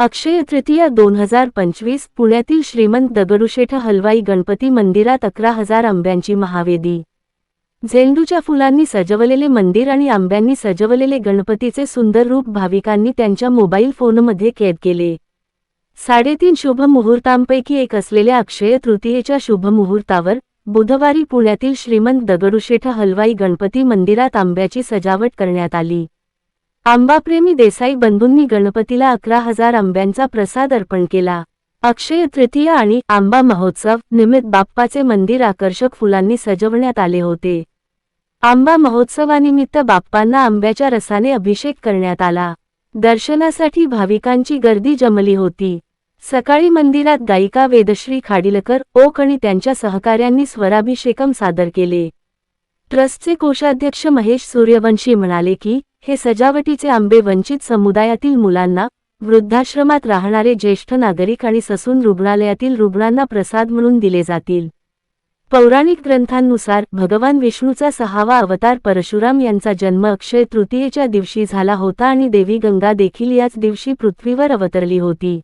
अक्षय तृतीया दोन हजार पंचवीस पुण्यातील श्रीमंत दगडूशेठ हलवाई गणपती मंदिरात अकरा हजार आंब्यांची महावेदी. झेंडूच्या फुलांनी सजवलेले मंदिर आणि आंब्यांनी सजवलेले गणपतीचे सुंदर रूप भाविकांनी त्यांच्या मोबाईल फोनमध्ये कैद केले. साडेतीन शुभ मुहूर्तांपैकी एक असलेल्या अक्षय तृतीयेच्या शुभ मुहूर्तावर बुधवारी पुण्यातील श्रीमंत दगडूशेठ हलवाई गणपती मंदिरात आंब्याची सजावट करण्यात आली. आंबाप्रेमी देसाई बंधूंनी गणपतीला अकरा हजार आंब्यांचा प्रसाद अर्पण केला. अक्षय तृतीया आणि आंबा महोत्सव निमित्त बाप्पाचे मंदिर आकर्षक फुलांनी सजवण्यात आले होते. आंबा महोत्सवानिमित्त बाप्पांना आंब्याच्या रसाने अभिषेक करण्यात आला. दर्शनासाठी भाविकांची गर्दी जमली होती. सकाळी मंदिरात गायिका वेदश्री खाडिलकर ओक आणि त्यांच्या सहकाऱ्यांनी स्वराभिषेकम सादर केले. ट्रस्टचे कोषाध्यक्ष महेश सूर्यवंशी म्हणाले की हे सजावटीचे आंबे वंचित समुदायातील मुलांना वृद्धाश्रमात राहणारे ज्येष्ठ नागरिक आणि ससून रुग्णालयातील रुग्णांना प्रसाद म्हणून दिले जातील. पौराणिक ग्रंथांनुसार भगवान विष्णूचा सहावा अवतार परशुराम यांचा जन्म अक्षय तृतीयेच्या दिवशी झाला होता आणि देवी गंगा देखील याच दिवशी पृथ्वीवर अवतरली होती.